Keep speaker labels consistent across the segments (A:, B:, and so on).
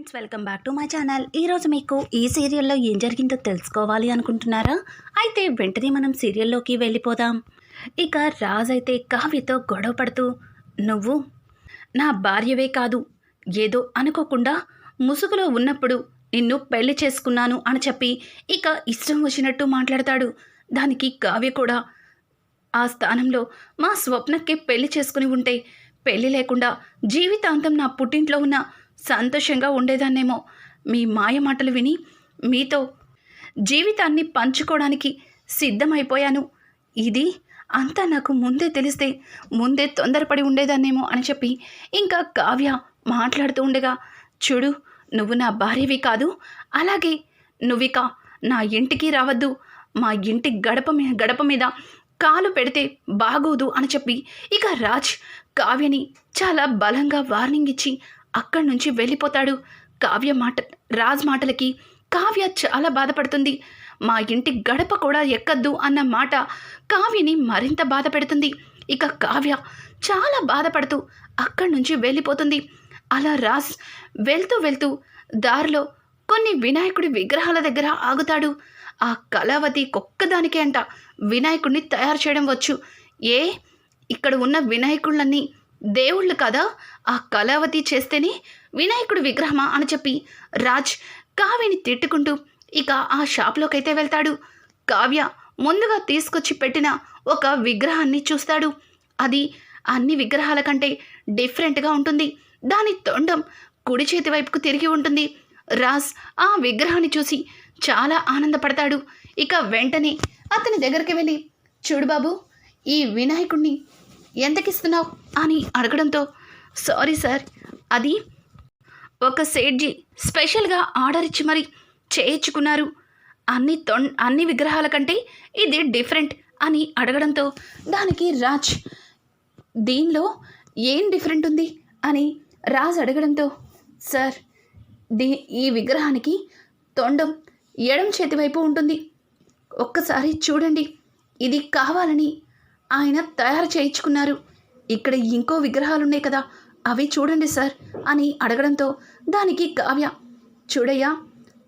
A: Friends welcome back to my channel. ఈరోజు మీకు ఈ సీరియల్లో ఏం జరిగిందో తెలుసుకోవాలి అనుకుంటున్నారా? అయితే వెంటనే మనం సీరియల్లోకి వెళ్ళిపోదాం. ఇక రాజ్ అయితే కావ్యతో గొడవ పడుతూ నువ్వు నా భార్యవే కాదు. ఏదో అనుకోకుండా ముసుగులో ఉన్నప్పుడు నిన్ను పెళ్ళి చేసుకున్నాను అని చెప్పి ఇక ఇష్టం వచ్చినట్టు మాట్లాడతాడు. దానికి కావ్య కూడా ఆ స్థానంలో మా స్వప్నకి పెళ్ళి చేసుకుని ఉంటే పెళ్ళి లేకుండా జీవితాంతం నా పుట్టింట్లో ఉన్న సంతోషంగా ఉండేదాన్నేమో. మీ మాయ మాటలు విని మీతో జీవితాన్ని పంచుకోవడానికి సిద్ధమైపోయాను. ఇది అంతా నాకు ముందే తెలిస్తే ముందే తొందరపడి ఉండేదాన్నేమో అని చెప్పి ఇంకా కావ్య మాట్లాడుతూ ఉండగా చూడు నువ్వు నా భార్యవి కాదు. అలాగే నువ్విక నా ఇంటికి రావద్దు. మా ఇంటి గడప మీద గడప మీద కాలు పెడితే బాగోదు అని చెప్పి ఇక రాజ్ కావ్యని చాలా బలంగా వార్నింగ్ ఇచ్చి అక్కడి నుంచి వెళ్ళిపోతాడు. కావ్య మాట రాజ్ మాటలకి కావ్య చాలా బాధపడుతుంది. మా ఇంటి గడప కూడా ఎక్కద్దు అన్న మాట కావ్యని మరింత బాధ పెడుతుంది. ఇక కావ్య చాలా బాధపడుతూ అక్కడి నుంచి వెళ్ళిపోతుంది. అలా రాజ్ వెళ్తూ వెళ్తూ దారిలో కొన్ని వినాయకుడి విగ్రహాల దగ్గర ఆగుతాడు. ఆ కళావతి ఒక్కదానికే అంట వినాయకుడిని తయారు చేయడం వచ్చు. ఏ? ఇక్కడ ఉన్న వినాయకుళ్ళన్నీ దేవుళ్ళు కదా? ఆ కళావతి చేస్తేనే వినాయకుడి విగ్రహమా అని చెప్పి రాజ్ కావ్యని తిట్టుకుంటూ ఇక ఆ షాప్లోకి అయితే వెళ్తాడు. కావ్య ముందుగా తీసుకొచ్చి పెట్టిన ఒక విగ్రహాన్ని చూస్తాడు. అది అన్ని విగ్రహాల కంటే డిఫరెంట్గా ఉంటుంది. దాని తొండం కుడి చేతి వైపుకు తిరిగి ఉంటుంది. రాజ్ ఆ విగ్రహాన్ని చూసి చాలా ఆనందపడతాడు. ఇక వెంటనే అతని దగ్గరికి వెళ్ళి చూడు బాబు ఈ వినాయకుడిని ఎంతకిస్తున్నావు అని అడగడంతో సారీ సార్ అది ఒక సేట్జీ స్పెషల్గా ఆర్డర్ ఇచ్చి మరి చేయించుకున్నారు. అన్ని తొం అన్ని విగ్రహాల కంటే ఇది డిఫరెంట్ అని అడగడంతో దానికి రాజ్ దీనిలో ఏం డిఫరెంట్ ఉంది? అని రాజ్ అడగడంతో సార్ దీ ఈ విగ్రహానికి తొండం ఎడం చేతి వైపు ఉంటుంది. ఒక్కసారి చూడండి. ఇది కావాలని ఆయన తయారు చేయించుకున్నారు. ఇక్కడ ఇంకో విగ్రహాలు ఉన్నాయి కదా అవి చూడండి సార్ అని అడగడంతో దానికి కావ్య చూడయ్యా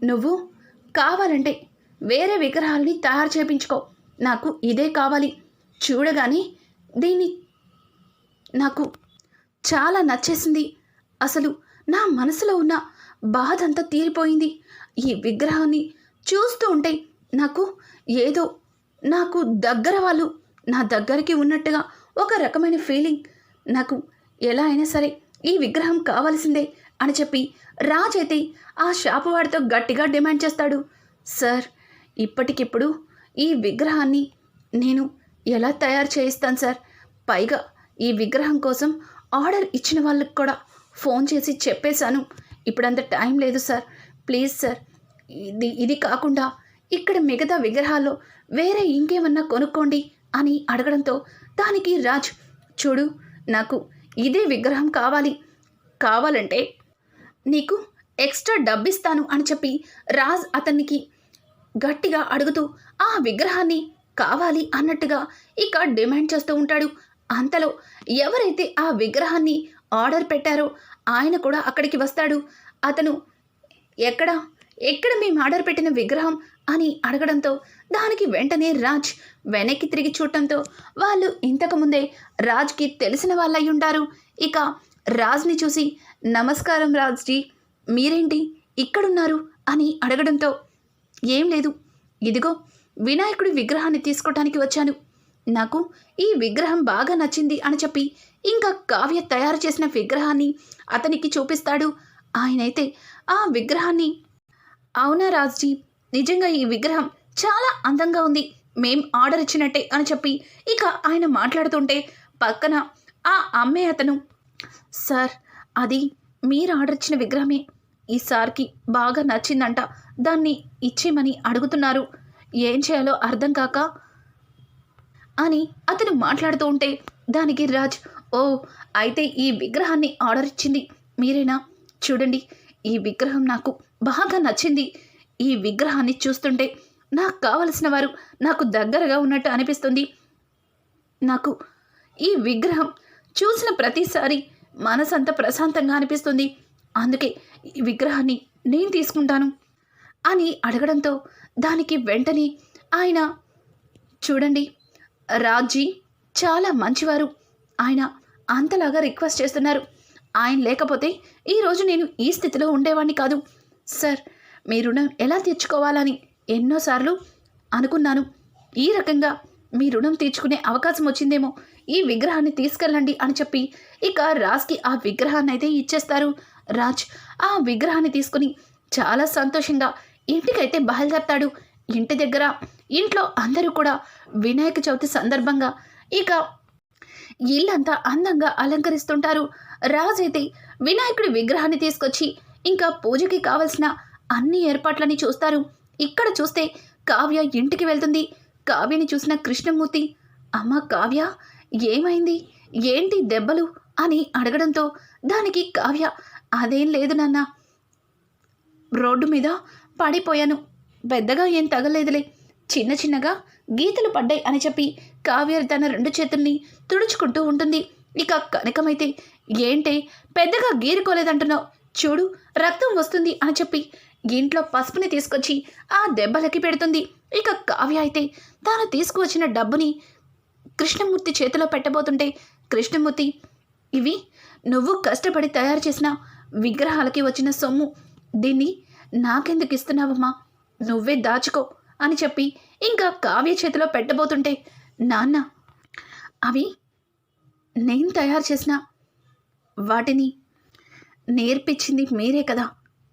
A: నువ్వు కావాలంటే వేరే విగ్రహాలని తయారు చేయించుకో నాకు ఇదే కావాలి. చూడగానే దీన్ని నాకు చాలా నచ్చేసింది. అసలు నా మనసులో ఉన్న బాధ అంతా తీరిపోయింది. ఈ విగ్రహాన్ని చూస్తూ ఉంటే నాకు ఏదో నాకు దగ్గర వాళ్ళు నా దగ్గరికి ఉన్నట్టుగా ఒక రకమైన ఫీలింగ్ నాకు ఎలా అయినా సరే ఈ విగ్రహం కావాల్సిందే అని చెప్పి రాజ్ అయితే ఆ షాపు వాడితో గట్టిగా డిమాండ్ చేస్తాడు. సార్ ఇప్పటికిప్పుడు ఈ విగ్రహాన్ని నేను ఎలా తయారు చేయిస్తాను సార్? పైగా ఈ విగ్రహం కోసం ఆర్డర్ ఇచ్చిన వాళ్ళకి కూడా ఫోన్ చేసి చెప్పేశాను. ఇప్పుడంత టైం లేదు సార్. ప్లీజ్ సార్ ఇది ఇది కాకుండా ఇక్కడ మిగతా విగ్రహాల్లో వేరే ఇంకేమన్నా కొనుక్కోండి అని అడగడంతో దానికి రాజ్ చూడు నాకు ఇదే విగ్రహం కావాలి. కావాలంటే నీకు ఎక్స్ట్రా డబ్బిస్తాను అని చెప్పి రాజ్ అతనికి గట్టిగా అడుగుతూ ఆ విగ్రహాన్ని కావాలి అన్నట్టుగా ఇక డిమాండ్ చేస్తూ ఉంటాడు. అంతలో ఎవరైతే ఆ విగ్రహాన్ని ఆర్డర్ పెట్టారో ఆయన కూడా అక్కడికి వస్తాడు. అతను ఎక్కడ? ఎక్కడ మేము ఆర్డర్ పెట్టిన విగ్రహం? అని అడగడంతో దానికి వెంటనే రాజ్ వెనక్కి తిరిగి చూడటంతో వాళ్ళు ఇంతకుముందే రాజ్కి తెలిసిన వాళ్ళై ఉంటారు ఇక రాజ్ని చూసి నమస్కారం రాజ్జీ మీరేంటి ఇక్కడున్నారు? అని అడగడంతో ఏం లేదు. ఇదిగో వినాయకుడి విగ్రహాన్ని తీసుకోవటానికి వచ్చాను. నాకు ఈ విగ్రహం బాగా నచ్చింది అని చెప్పి ఇంకా కావ్య తయారు చేసిన విగ్రహాన్ని అతనికి చూపిస్తాడు. ఆయనైతే ఆ విగ్రహాన్ని అవునా రాజ్జీ నిజంగా ఈ విగ్రహం చాలా అందంగా ఉంది. మేం ఆర్డర్ ఇచ్చినట్టే అని చెప్పి ఇక ఆయన మాట్లాడుతుంటే పక్కన ఆ అమ్మే అతను సార్ అది మీరు ఆర్డర్ ఇచ్చిన విగ్రహమే. ఈ సార్కి బాగా నచ్చిందంట. దాన్ని ఇచ్చేయమని అడుగుతున్నారు. ఏం చేయాలో అర్థం కాక అని అతను మాట్లాడుతూ ఉంటే దానికి రాజ్ ఓ అయితే ఈ విగ్రహాన్ని ఆర్డర్ ఇచ్చింది మీరేనా? చూడండి ఈ విగ్రహం నాకు బాగా నచ్చింది. ఈ విగ్రహాన్ని చూస్తుంటే నాకు కావలసిన వారు నాకు దగ్గరగా ఉన్నట్టు అనిపిస్తుంది. నాకు ఈ విగ్రహం చూసిన ప్రతిసారి మనసంత ప్రశాంతంగా అనిపిస్తుంది. అందుకే ఈ విగ్రహాన్ని నేను తీసుకుంటాను అని అడగడంతో దానికి వెంటనే ఆయన చూడండి రాజ్జీ చాలా మంచివారు. ఆయన అంతలాగా రిక్వెస్ట్ చేస్తున్నారు. ఆయన లేకపోతే ఈరోజు నేను ఈ స్థితిలో ఉండేవాడిని కాదు. సార్ మీ రుణం ఎలా తీర్చుకోవాలని ఎన్నోసార్లు అనుకున్నాను. ఈ రకంగా మీ రుణం తీర్చుకునే అవకాశం వచ్చిందేమో. ఈ విగ్రహాన్ని తీసుకెళ్ళండి అని చెప్పి ఇక రాజ్కి ఆ విగ్రహాన్ని అయితే ఇచ్చేస్తారు. రాజ్ ఆ విగ్రహాన్ని తీసుకుని చాలా సంతోషంగా ఇంటికైతే బయలుదేరతాడు. ఇంటి దగ్గర ఇంట్లో అందరూ కూడా వినాయక చవితి సందర్భంగా ఇక ఇల్లంతా అందంగా అలంకరిస్తుంటారు. రాజు అయితే వినాయకుడి విగ్రహాన్ని తీసుకొచ్చి ఇంకా పూజకి కావలసిన అన్ని ఏర్పాట్లని చూస్తారు. ఇక్కడ చూస్తే కావ్య ఇంటికి వెళ్తుంది. కావ్యని చూసిన కృష్ణమూర్తి అమ్మ కావ్య ఏమైంది? ఏంటి దెబ్బలు? అని అడగడంతో దానికి కావ్య అదేం లేదు నాన్న. రోడ్డు మీద పడిపోయాను. పెద్దగా ఏం తగలేదులే. చిన్న చిన్నగా గీతలు పడ్డాయి అని చెప్పి కావ్య తన రెండు చేతుల్ని తుడుచుకుంటూ ఉంటుంది. ఇక కనకమైతే ఏంటే? పెద్దగా గీరుకోలేదంటున్నావు. చూడు రక్తం వస్తుంది అని చెప్పి ఇంట్లో పసుపుని తీసుకొచ్చి ఆ దెబ్బలకి పెడుతుంది. ఇక కావ్య అయితే తాను తీసుకువచ్చిన డబ్బుని కృష్ణమూర్తి చేతిలో పెట్టబోతుంటే కృష్ణమూర్తి ఇవి నువ్వు కష్టపడి తయారు చేసిన విగ్రహాలకి వచ్చిన సొమ్ము. దీన్ని నాకెందుకు ఇస్తున్నావమ్మా? నువ్వే దాచుకో అని చెప్పి ఇంకా కావ్య చేతిలో పెట్టబోతుంటే నాన్న అవి నేను తయారు చేసిన వాటిని నేర్పించింది మీరే కదా.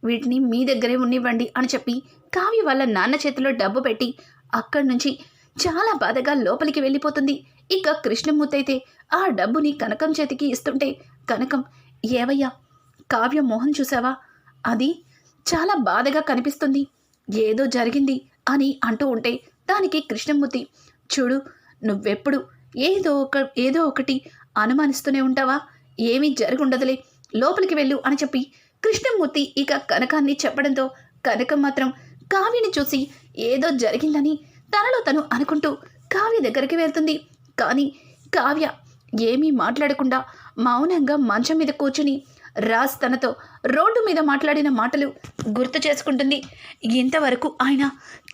A: వీటిని మీ దగ్గరే ఉన్నివ్వండి అని చెప్పి కావ్య వాళ్ళ నాన్న చేతిలో డబ్బు పెట్టి అక్కడి నుంచి చాలా బాధగా లోపలికి వెళ్ళిపోతుంది. ఇక కృష్ణమూర్తి అయితే ఆ డబ్బుని కనకం చేతికి ఇస్తుంటే కనకం ఏవయ్యా కావ్య మోహన్ చూసావా అది చాలా బాధగా కనిపిస్తుంది. ఏదో జరిగింది అని అంటూ ఉంటే దానికి కృష్ణమూర్తి చూడు నువ్వెప్పుడు ఏదో ఒక ఏదో ఒకటి అనుమానిస్తూనే ఉంటావా? ఏమీ జరుగుండదులే లోపలికి వెళ్ళు అని చెప్పి కృష్ణమూర్తి ఇక కనకాన్ని చెప్పడంతో కనకం మాత్రం కావ్యని చూసి ఏదో జరిగిందని తనలో తను అనుకుంటూ కావ్య దగ్గరికి వెళ్తుంది. కానీ కావ్య ఏమీ మాట్లాడకుండా మౌనంగా మంచం మీద కూర్చుని రాజ్ తనతో రోడ్డు మీద మాట్లాడిన మాటలు గుర్తు చేసుకుంటుంది. ఇంతవరకు ఆయన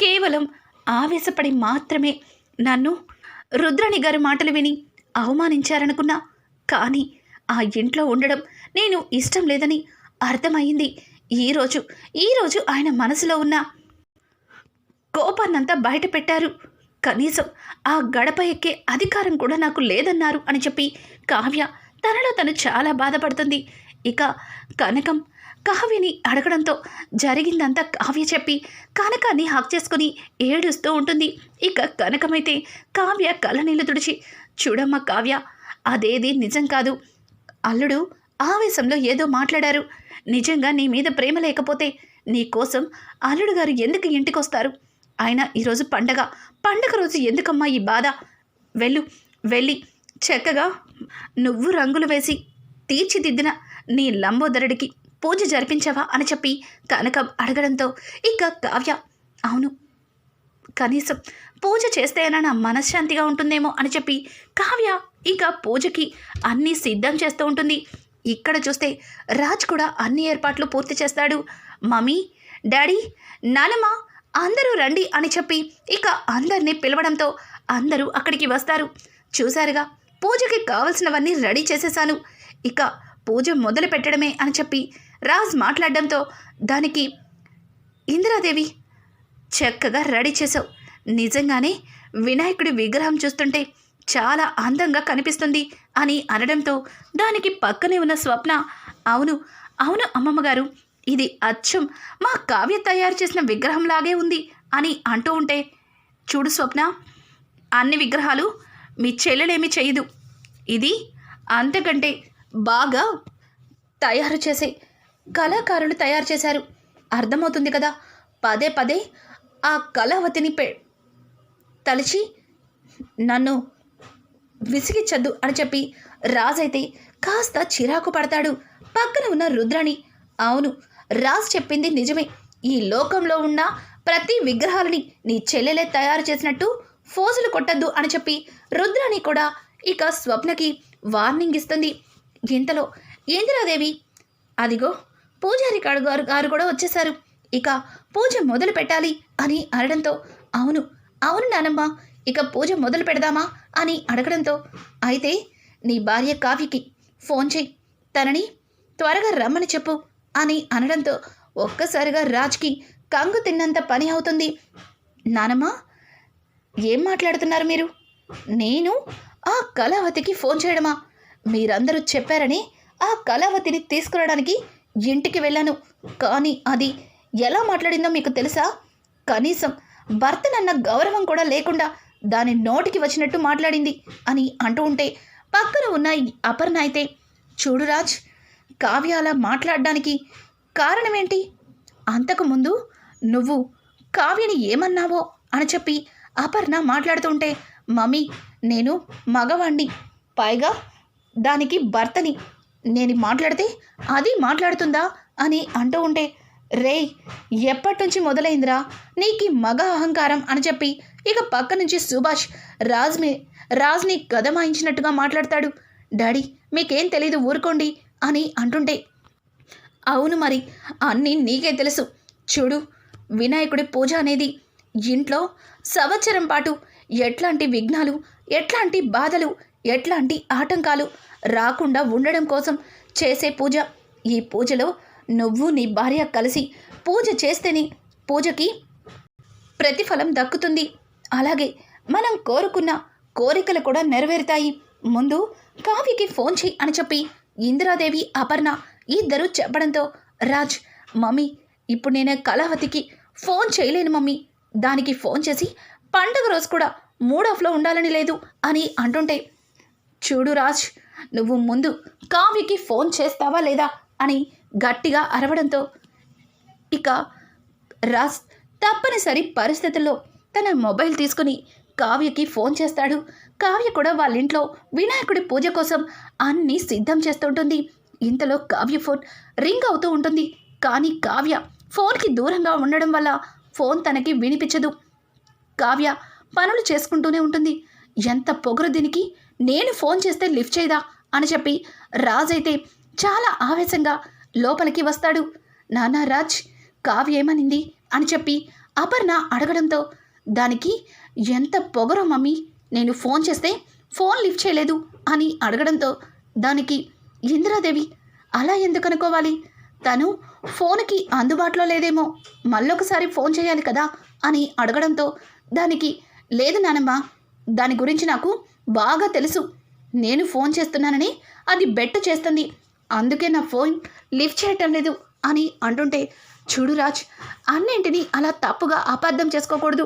A: కేవలం ఆవేశపడి మాత్రమే నన్ను రుద్రణి గారి మాటలు విని అవమానించారనుకున్నా. కానీ ఆ ఇంట్లో ఉండడం నేను ఇష్టం లేదని అర్థమైంది ఈరోజు ఈరోజు ఆయన మనసులో ఉన్న కోపాన్నంతా బయట పెట్టారు కనీసం ఆ గడప ఎక్కే అధికారం కూడా నాకు లేదన్నారు అని చెప్పి కావ్య తనలో తను చాలా బాధపడుతుంది. ఇక కనకం కావ్యని అడగడంతో జరిగిందంతా కావ్య చెప్పి కనకాన్ని హక్ చేసుకుని ఏడుస్తూ ఉంటుంది. ఇక కనకమైతే కావ్య కళ్ళనీళ్ళు తుడిచి చూడమ్మ కావ్య అదేది నిజం కాదు. అల్లుడు ఆవేశంలో ఏదో మాట్లాడారు. నిజంగా నీ మీద ప్రేమ లేకపోతే నీ కోసం అల్లుడు గారు ఎందుకు ఇంటికొస్తారు? ఆయన ఈరోజు పండగ. పండగ రోజు ఎందుకమ్మా ఈ బాధ? వెళ్ళు వెళ్ళి చక్కగా నువ్వు రంగులు వేసి తీర్చిదిద్దిన నీ లంబోదరుడికి పూజ జరిపించావా అని చెప్పి కనకం అడగడంతో ఇక కావ్య అవును కనీసం పూజ చేస్తేనా నా మనశ్శాంతిగా ఉంటుందేమో అని చెప్పి కావ్య ఇక పూజకి అన్నీ సిద్ధం చేస్తూ ఉంటుంది. ఇక్కడ చూస్తే రాజ్ కూడా అన్ని ఏర్పాట్లు పూర్తి చేస్తాడు. మమ్మీ డాడీ నానమ్మ అందరూ రండి అని చెప్పి ఇక అందరినీ పిలవడంతో అందరూ అక్కడికి వస్తారు. చూశారుగా పూజకి కావలసినవన్నీ రెడీ చేసేసాను ఇక పూజ మొదలు పెట్టడమే అని చెప్పి రాజ్ మాట్లాడడంతో దానికి ఇందిరాదేవి చక్కగా రెడీ చేసావు నిజంగానే వినాయకుడి విగ్రహం చూస్తుంటే చాలా అందంగా కనిపిస్తుంది అని అనడంతో దానికి పక్కనే ఉన్న స్వప్న అవును అవును అమ్మమ్మ గారు ఇది అచ్చం. మా కావ్య తయారు చేసిన విగ్రహంలాగే ఉంది అని అంటూ ఉంటే చూడు స్వప్న అన్ని విగ్రహాలు మీ చెల్లెలేమి చేయదు. ఇది అంతకంటే బాగా తయారు చేసే కళాకారులు తయారు చేశారు. అర్థమవుతుంది కదా? పదే పదే ఆ కళావతిని పె తలిచి నన్ను విసిగిచ్చద్దు అని చెప్పి రాజైతే కాస్త చిరాకు పడతాడు. పక్కన ఉన్న రుద్రాణి అవును రాజ్ చెప్పింది నిజమే. ఈ లోకంలో ఉన్న ప్రతి విగ్రహాలని నీ చెల్లెలే తయారు చేసినట్టు ఫోజులు కొట్టద్దు అని చెప్పి రుద్రాణి కూడా ఇక స్వప్నకి వార్నింగ్ ఇస్తుంది. ఇంతలో ఇందిరాదేవి అదిగో పూజారి గారు గారు గారు కూడా వచ్చేశారు. ఇక పూజ మొదలు పెట్టాలి అని అనడంతో అవును అవును నానమ్మ ఇక పూజ మొదలు పెడదామా? అని అడగడంతో అయితే నీ భార్య కావ్యకి ఫోన్ చేయి. తనని త్వరగా రమ్మని చెప్పు అని అనడంతో ఒక్కసారిగా రాజ్కి కంగు తిన్నంత పని అవుతుంది. నానమ్మ ఏం మాట్లాడుతున్నారు మీరు? నేను ఆ కళావతికి ఫోన్ చేయడమా? మీరందరూ చెప్పారని ఆ కళావతిని తీసుకురావడానికి ఇంటికి వెళ్ళాను. కానీ అది ఎలా మాట్లాడిందో మీకు తెలుసా? కనీసం భర్తనన్న గౌరవం కూడా లేకుండా దాని నోటికి వచ్చినట్టు మాట్లాడింది అని అంటూ ఉంటే పక్కన ఉన్న అపర్ణ అయితే చూడు రాజ్ కావ్య అలా మాట్లాడడానికి కారణమేంటి? అంతకుముందు నువ్వు కావ్యని ఏమన్నావో? అని చెప్పి అపర్ణ మాట్లాడుతుంటే మమ్మీ నేను మగవాణ్ణి. పైగా దానికి భర్తని. నేను మాట్లాడితే అది మాట్లాడుతుందా? అని అంటూ ఉంటే రే ఎప్పటి నుంచి మొదలైందిరా? నీకు మగ అహంకారం అని చెప్పి ఇక పక్క నుంచి సుభాష్ రాజ్ని రాజ్ని గదమాయించినట్టుగా మాట్లాడతాడు. డాడీ మీకేం తెలీదు ఊరుకోండి అని అంటుంటే అవును మరి అన్నీ నీకే తెలుసు. చూడు వినాయకుడి పూజ అనేది ఇంట్లో సంవత్సరం పాటు ఎట్లాంటి విఘ్నాలు ఎట్లాంటి బాధలు ఎట్లాంటి ఆటంకాలు రాకుండా ఉండడం కోసం చేసే పూజ. ఈ పూజలో నువ్వు నీ భార్య కలిసి పూజ చేస్తేనే పూజకి ప్రతిఫలం దక్కుతుంది. అలాగే మనం కోరుకున్న కోరికలు కూడా నెరవేరుతాయి. ముందు కావ్యకి ఫోన్ చేయి అని చెప్పి ఇందిరాదేవి అపర్ణ ఇద్దరు చెప్పడంతో రాజ్ మమ్మీ ఇప్పుడు నేను కళావతికి ఫోన్ చేయలేను మమ్మీ. దానికి ఫోన్ చేసి పండగ రోజు కూడా మూడ్ ఆఫ్లో ఉండాలని లేదు అని అంటుంటే చూడు రాజ్ నువ్వు ముందు కావ్యకి ఫోన్ చేస్తావా లేదా అని గట్టిగా అరవడంతో ఇక రాజ్ తప్పనిసరి పరిస్థితుల్లో తన మొబైల్ తీసుకుని కావ్యకి ఫోన్ చేస్తాడు. కావ్య కూడా వాళ్ళ ఇంట్లో వినాయకుడి పూజ కోసం అన్నీ సిద్ధం చేస్తుంటుంది. ఇంతలో కావ్య ఫోన్ రింగ్ అవుతూ ఉంటుంది. కానీ కావ్య ఫోన్కి దూరంగా ఉండడం వల్ల ఫోన్ తనకి వినిపించదు. కావ్య పనులు చేసుకుంటూనే ఉంటుంది. ఎంత పొగరు దీనికి? నేను ఫోన్ చేస్తే లిఫ్ట్ చేయదా? అని చెప్పి రాజ్ అయితే చాలా ఆవేశంగా లోపలికి వస్తాడు. నానా రాజ్ కావ్య ఏమనింది? అని చెప్పి అపర్ణ అడగడంతో దానికి ఎంత పొగరో మమ్మీ నేను ఫోన్ చేస్తే ఫోన్ లిఫ్ట్ చేయలేదు అని అడగడంతో దానికి ఇందిరాదేవి అలా ఎందుకు అనుకోవాలి? తను ఫోన్కి అందుబాటులో లేదేమో మళ్ళొకసారి ఫోన్ చేయాలి కదా అని అడగడంతో దానికి లేదు నానమ్మ దాని గురించి నాకు బాగా తెలుసు. నేను ఫోన్ చేస్తున్నానని అది బెట్టు చేస్తుంది. అందుకే నా ఫోన్ లిఫ్ట్ చేయటం లేదు అని అంటుంటే చూడు రాజ్ అన్నింటినీ అలా తప్పుగా అపార్థం చేసుకోకూడదు.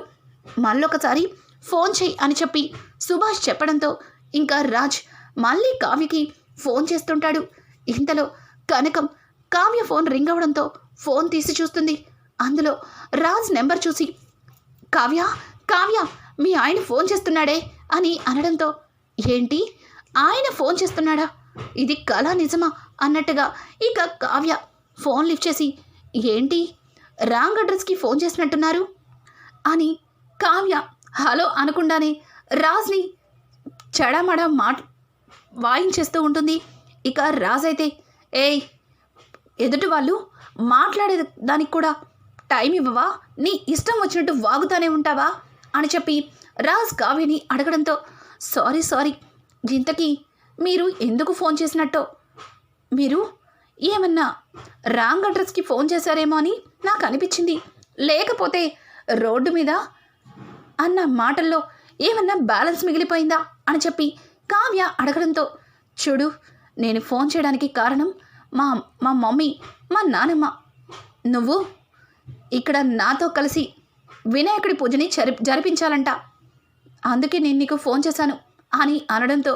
A: మళ్ళొకసారి ఫోన్ చేయి అని చెప్పి సుభాష్ చెప్పడంతో ఇంకా రాజ్ మళ్ళీ కావ్యకి ఫోన్ చేస్తుంటాడు. ఇంతలో కనకం కావ్య ఫోన్ రింగ్ అవడంతో ఫోన్ తీసి చూస్తుంది. అందులో రాజ్ నెంబర్ చూసి కావ్య కావ్య మీ ఆయన ఫోన్ చేస్తున్నాడే అని అనడంతో ఏంటి? ఆయన ఫోన్ చేస్తున్నాడా? ఇది కళ నిజమా? అన్నట్టుగా ఇక కావ్య ఫోన్ లిఫ్ట్ చేసి ఏంటి? రాంగ్ అడ్రస్కి ఫోన్ చేసినట్టున్నారు? అని కావ్య హలో అనకుండానే రాజ్ని చెడమడ మాట వాయించేస్తూ ఉంటుంది. ఇక రాజ్ అయితే ఏయ్ ఎదుటి వాళ్ళు మాట్లాడే దానికి కూడా టైం ఇవ్వవా? నీ ఇష్టం వచ్చినట్టు వాగుతానే ఉంటావా? అని చెప్పి రాజ్ కావ్యని అడగడంతో సారీ సారీ ఇంతకీ మీరు ఎందుకు ఫోన్ చేసినట్టో? మీరు ఏమన్నా రాంగ్ అడ్రస్కి ఫోన్ చేశారేమో అని నాకు అనిపించింది. లేకపోతే రోడ్డు మీద అన్న మాటల్లో ఏమన్నా బ్యాలెన్స్ మిగిలిపోయిందా అని చెప్పి కావ్య అడగడంతో చూడు నేను ఫోన్ చేయడానికి కారణం మా మా మమ్మీ మా నానమ్మ. నువ్వు ఇక్కడ నాతో కలిసి వినాయకుడి పూజని జరి జరిపించాలంట. అందుకే నేను నీకు ఫోన్ చేశాను అని అనడంతో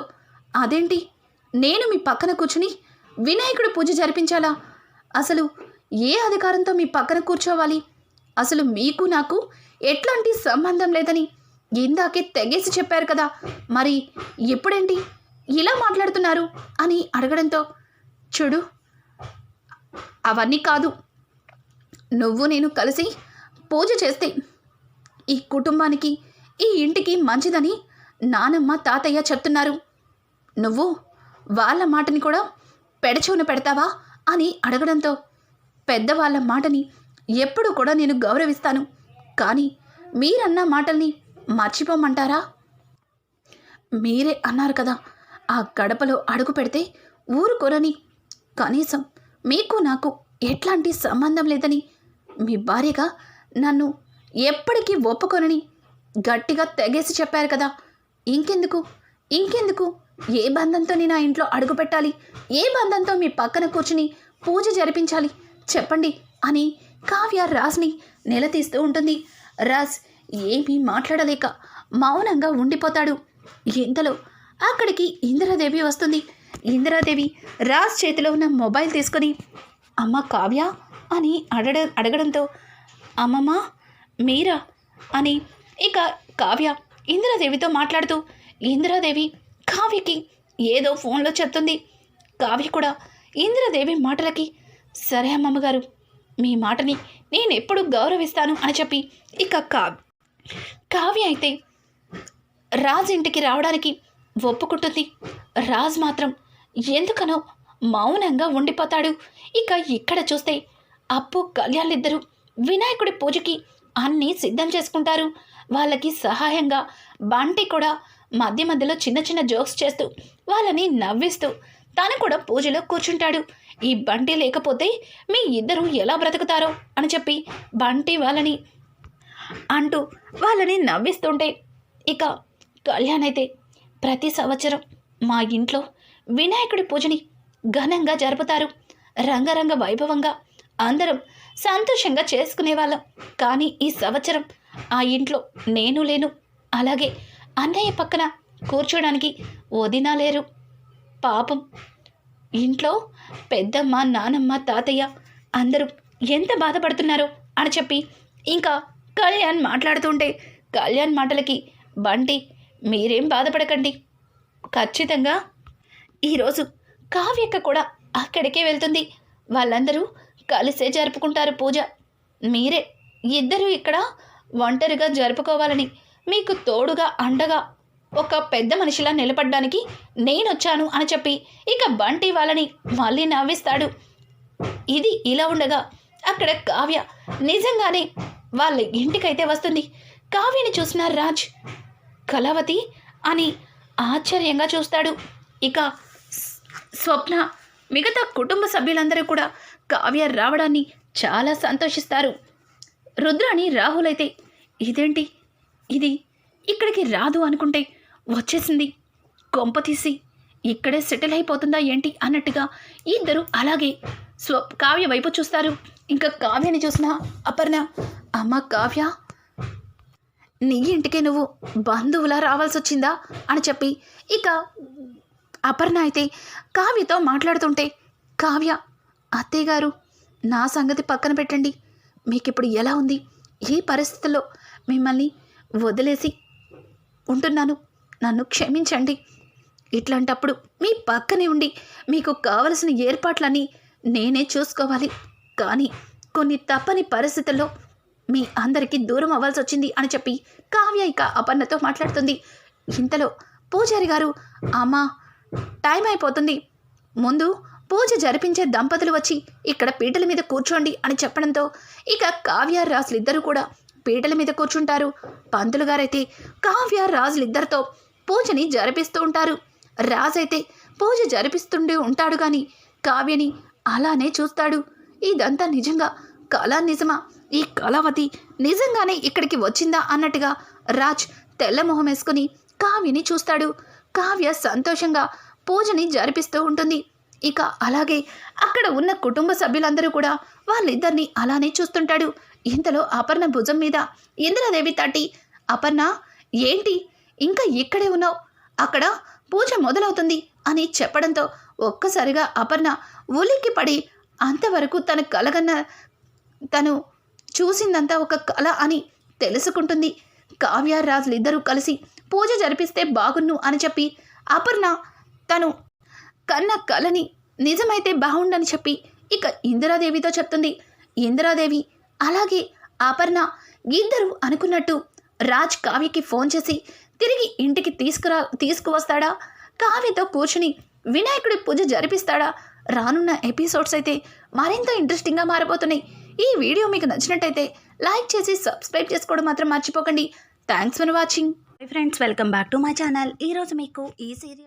A: అదేంటి? నేను మీ పక్కన కూర్చుని వినాయకుడి పూజ జరిపించాలా? అసలు ఏ అధికారంతో మీ పక్కన కూర్చోవాలి? అసలు మీకు నాకు ఎట్లాంటి సంబంధం లేదని ఇందాకే తెగేసి చెప్పారు కదా. మరి ఎప్పుడేంటి ఇలా మాట్లాడుతున్నారు అని అడగడంతో చూడు అవన్నీ కాదు. నువ్వు నేను కలిసి పూజ చేస్తే ఈ కుటుంబానికి ఈ ఇంటికి మంచిదని నానమ్మ తాతయ్య చెప్తున్నారు. నువ్వు వాళ్ళ మాటని కూడా పెడచూన పెడతావా? అని అడగడంతో పెద్దవాళ్ళ మాటని ఎప్పుడు కూడా నేను గౌరవిస్తాను. కానీ మీరన్న మాటల్ని మర్చిపోమంటారా? మీరే అన్నారు కదా ఆ గడపలో అడుగు పెడితే ఊరుకోరని. కనీసం మీకు నాకు ఎట్లాంటి సంబంధం లేదని మీ భార్యగా నన్ను ఎప్పటికీ ఒప్పుకొనని గట్టిగా తెగేసి చెప్పారు కదా. ఇంకెందుకు? ఇంకెందుకు? ఏ బంధంతో నేను ఆ ఇంట్లో అడుగు పెట్టాలి? ఏ బంధంతో మీ పక్కన కూర్చుని పూజ జరిపించాలి? చెప్పండి అని కావ్య రాజ్ని నిలదీస్తూ ఉంటుంది. రాజ్ ఏమీ మాట్లాడలేక మౌనంగా ఉండిపోతాడు. ఇంతలో అక్కడికి ఇందిరాదేవి వస్తుంది. ఇందిరాదేవి రాజ్ చేతిలో ఉన్న మొబైల్ తీసుకొని అమ్మ కావ్య అని అడగ అడగడంతో అమ్మమ్మ మీరా అని ఇక కావ్య ఇందిరాదేవితో మాట్లాడుతూ ఇందిరాదేవి కావ్యకి ఏదో ఫోన్లో చెప్తుంది. కావ్య కూడా ఇందిరాదేవి మాటలకి సరే అమ్మమ్మ గారు మీ మాటని నేను ఎప్పుడు గౌరవిస్తాను అని చెప్పి ఇక కావ్య కావ్య అయితే రాజ్ ఇంటికి రావడానికి ఒప్పుకుంటుంది. రాజ్ మాత్రం ఎందుకనో మౌనంగా ఉండిపోతాడు. ఇక ఇక్కడ చూస్తే అప్పు కళ్యాణిద్దరూ వినాయకుడి పూజకి అన్నీ సిద్ధం చేసుకుంటారు. వాళ్ళకి సహాయంగా బంటి కూడా మధ్య మధ్యలో చిన్న చిన్న జోక్స్ చేస్తూ వాళ్ళని నవ్విస్తూ తను కూడా పూజలో కూర్చుంటాడు. ఈ బంటి లేకపోతే మీ ఇద్దరు ఎలా బ్రతుకుతారో అని చెప్పి బంటి వాళ్ళని అంటూ వాళ్ళని నవ్విస్తుంటే ఇక కళ్యాణ్ అయితే ప్రతి సంవత్సరం మా ఇంట్లో వినాయకుడి పూజని ఘనంగా జరుపుతారు. రంగరంగ వైభవంగా అందరం సంతోషంగా చేసుకునేవాళ్ళం కానీ ఈ సంవత్సరం ఆ ఇంట్లో నేను లేను. అలాగే అన్నయ్య పక్కన కూర్చోడానికి వదినా లేరు. పాపం. ఇంట్లో పెద్దమ్మ నానమ్మ తాతయ్య అందరూ ఎంత బాధపడుతున్నారో అని చెప్పి ఇంకా కళ్యాణ్ మాట్లాడుతుంటే కళ్యాణ్ మాటలకి బంటి మీరేం బాధపడకండి. ఖచ్చితంగా ఈరోజు కావ్యక్క కూడా అక్కడికే వెళ్తుంది. వాళ్ళందరూ కలిసే జరుపుకుంటారు పూజ. మీరే ఇద్దరూ ఇక్కడ ఒంటరిగా జరుపుకోవాలని మీకు తోడుగా అండగా ఒక పెద్ద మనిషిలా నిలబడ్డానికి నేనొచ్చాను అని చెప్పి ఇక బంటి వాళ్ళని మళ్ళీ నవ్విస్తాడు. ఇది ఇలా ఉండగా అక్కడ కావ్య నిజంగానే వాళ్ళ ఇంటికైతే వస్తుంది. కావ్యని చూసిన రాజ్ కళావతి అని ఆశ్చర్యంగా చూస్తాడు. ఇక స్వప్న మిగతా కుటుంబ సభ్యులందరూ కూడా కావ్య రావడాన్ని చాలా సంతోషిస్తారు. రుద్రాణి రాహుల్ అయితే ఇదేంటి? ఇది ఇక్కడికి రాదు అనుకుంటే వచ్చేసింది. కొంప తీసి ఇక్కడే సెటిల్ అయిపోతుందా ఏంటి? అన్నట్టుగా ఇద్దరు అలాగే స్వ కావ్య వైపు చూస్తారు. ఇంకా కావ్యని చూసిన అపర్ణ అమ్మ కావ్య నీ ఇంటికి నువ్వు బంధువులా రావాల్సి వచ్చిందా అని చెప్పి ఇక అపర్ణ అయితే కావ్యతో మాట్లాడుతుంటే కావ్య అత్తయ్య గారు నా సంగతి పక్కన పెట్టండి. మీకు ఇప్పుడు ఎలా ఉంది? ఈ పరిస్థితుల్లో మిమ్మల్ని వదిలేసి ఉంటున్నాను. నన్ను క్షమించండి. ఇట్లాంటప్పుడు మీ పక్కనే ఉండి మీకు కావలసిన ఏర్పాట్లన్నీ నేనే చూసుకోవాలి. కానీ కొన్ని తప్పని పరిస్థితుల్లో మీ అందరికీ దూరం అవ్వాల్సి వచ్చింది అని చెప్పి కావ్య ఇక అపర్ణతో మాట్లాడుతుంది. ఇంతలో పూజారి గారు అమ్మా టైం అయిపోతుంది. ముందు పూజ జరిపించే దంపతులు వచ్చి ఇక్కడ పీటల మీద కూర్చోండి అని చెప్పడంతో ఇక కావ్య రాజులిద్దరూ కూడా పీటల మీద కూర్చుంటారు. పంతులు గారైతే కావ్య రాజులిద్దరితో పూజని జరిపిస్తూ ఉంటారు. రాజైతే పూజ జరిపిస్తుండే ఉంటాడు కానీ కావ్యని అలానే చూస్తాడు. ఇదంతా నిజంగా కళ నిజమా? ఈ కళావతి నిజంగానే ఇక్కడికి వచ్చిందా అన్నట్టుగా రాజ్ తెల్లమొహం వేసుకుని కావ్యని చూస్తాడు. కావ్య సంతోషంగా పూజని జరిపిస్తూ ఉంటుంది. ఇక అలాగే అక్కడ ఉన్న కుటుంబ సభ్యులందరూ కూడా వాళ్ళిద్దరిని అలానే చూస్తుంటాడు. ఇంతలో అపర్ణ భుజం మీద ఇంద్రదేవి తట్టి అపర్ణ ఏంటి? ఇంకా ఇక్కడే ఉన్నావు. అక్కడ పూజ మొదలవుతుంది అని చెప్పడంతో ఒక్కసారిగా అపర్ణ ఉలిక్కి పడి అంతవరకు తన కలగన్న తను చూసిందంతా ఒక కళ అని తెలుసుకుంటుంది. కావ్య రాజులిద్దరూ కలిసి పూజ జరిపిస్తే బాగున్ను అని చెప్పి అపర్ణ తను కన్న కళని నిజమైతే బాగుండని చెప్పి ఇక ఇందిరాదేవితో చెప్తుంది. ఇందిరాదేవి అలాగే అపర్ణ ఇద్దరు అనుకున్నట్టు రాజ్ కావ్యకి ఫోన్ చేసి తిరిగి ఇంటికి తీసుకురా తీసుకువస్తాడా? కావ్యతో కూర్చుని వినాయకుడి పూజ జరిపిస్తాడా? రానున్న ఎపిసోడ్స్ అయితే మరింత ఇంట్రెస్టింగ్గా మారిపోతున్నాయి ఈ వీడియో మీకు నచ్చినట్టయితే లైక్ చేసి సబ్స్క్రైబ్ చేసుకోవడం మాత్రం మర్చిపోకండి. Thanks for watching. Friends welcome back to my channel. ఈరోజు మీకు ఈ సీరియల్